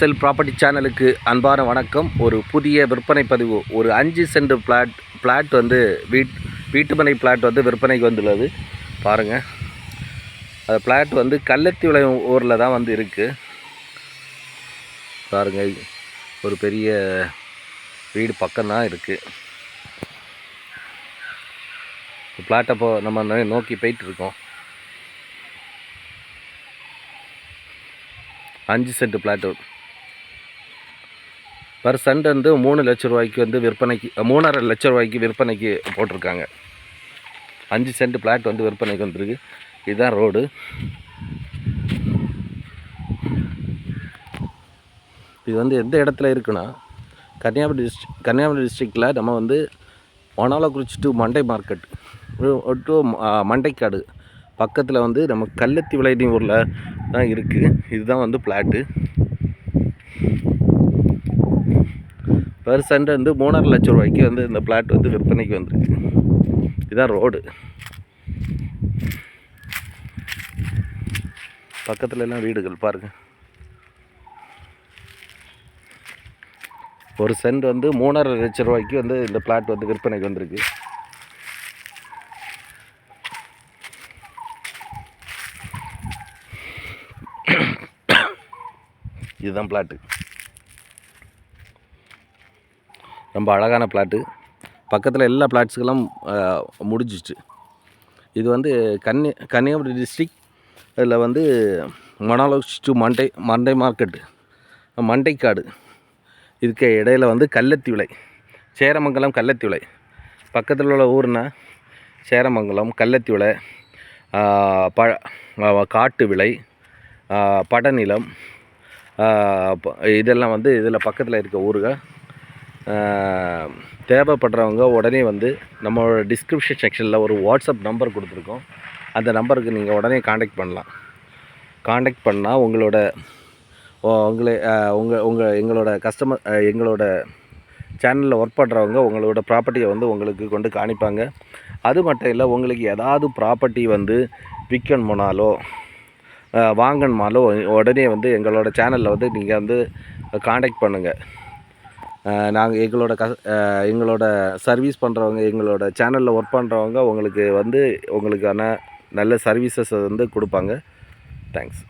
செல் property சேனலுக்கு அன்பான வணக்கம். ஒரு புதிய விற்பனை பதிவு. ஒரு அஞ்சு சென்ட் பிளாட் பிளாட் வந்து வீட் வீட்டுமனை பிளாட் வந்து விற்பனைக்கு வந்துள்ளது. பாருங்கள் அந்த பிளாட் வந்து கள்ளத்தி விளையும் ஊரில் தான் வந்து இருக்குது பாருங்கள் ஒரு பெரிய வீடு பக்கம்தான் இருக்குது பிளாட்டை போ நம்ம நோக்கி போயிட்டுருக்கோம். அஞ்சு சென்ட் பிளாட்டு பர் சென்ட் வந்து மூணு லட்ச ரூபாய்க்கு வந்து விற்பனைக்கு மூணரை லட்ச ரூபாய்க்கு விற்பனைக்கு போட்டிருக்காங்க. அஞ்சு சென்ட் பிளாட் வந்து விற்பனைக்கு வந்திருக்கு. இதுதான் ரோடு. இது வந்து எந்த இடத்துல இருக்குன்னா கன்னியாகுமரி டிஸ்ட்ரிக் கன்னியாகுமரி டிஸ்ட்ரிக்டில் நம்ம வந்து ஒனாலக்குறிச்சி to Mandai market to Mandaikadu பக்கத்தில் வந்து நம்ம கள்ளத்தி விளையாடி ஊரில் தான் இருக்குது இதுதான் வந்து பிளாட்டு. பெர் சென்ட் வந்து மூணரை லட்சம் ரூபாய்க்கு வந்து இந்த பிளாட் வந்து விற்பனைக்கு வந்திருக்கு. இதுதான் ரோடு பக்கத்துல எல்லாம் வீடுகள் பாருங்கள் ஒரு சென்ட் வந்து மூணரை லட்சம் ரூபாய்க்கு வந்து இந்த பிளாட் வந்து விற்பனைக்கு வந்திருக்கு. இதுதான் பிளாட்டு ரொம்ப அழகான பிளாட்டு பக்கத்தில் எல்லா பிளாட்ஸுக்கெல்லாம் முடிஞ்சிச்சு. இது வந்து கன்னி கன்னியாகுமரி டிஸ்ட்ரிக் இதில் வந்து மொனாலோக்ஸ் டு மண்டை மண்டை மார்க்கெட்டு மண்டைக்காடு இதுக்கு இடையில வந்து கல்லத்தி விளை சேரமங்கலம் கல்லத்தி விளை பக்கத்தில் உள்ள ஊர்னா சேரமங்கலம் கல்லத்தி விளை ப காட்டு விலை படநிலம் இதெல்லாம் வந்து இதில் பக்கத்தில் இருக்க ஊருகள். தேவைப்படுறவங்க உடனே வந்து நம்மளோட டிஸ்கிரிப்ஷன் செக்ஷனில் ஒரு வாட்ஸ்அப் நம்பர் கொடுத்துருக்கோம். அந்த நம்பருக்கு நீங்கள் உடனே காண்டாக்ட் பண்ணலாம். காண்டாக்ட் பண்ணால் உங்களோட உங்களை உங்கள் உங்கள் எங்களோட கஸ்டமர் எங்களோட சேனலில் ஒர்க் பண்ணுறவங்க உங்களோட ப்ராப்பர்ட்டியை வந்து உங்களுக்கு கொண்டு காணிப்பாங்க. அது மட்டும் இல்லை உங்களுக்கு ஏதாவது ப்ராப்பர்ட்டி வந்து விற்கணுமானாலோ வாங்கணுமாலோ உடனே வந்து எங்களோட சேனலில் வந்து நீங்கள் வந்து காண்டாக்ட் பண்ணுங்கள் நாங்கள் எங்களோட க எங்களோட சர்வீஸ் பண்ணுறவங்க எங்களோட சேனலில் ஒர்க் பண்ணுறவங்க உங்களுக்கு வந்து உங்களுக்கான நல்ல சர்வீசஸ் வந்து கொடுப்பாங்க. தேங்க்ஸ்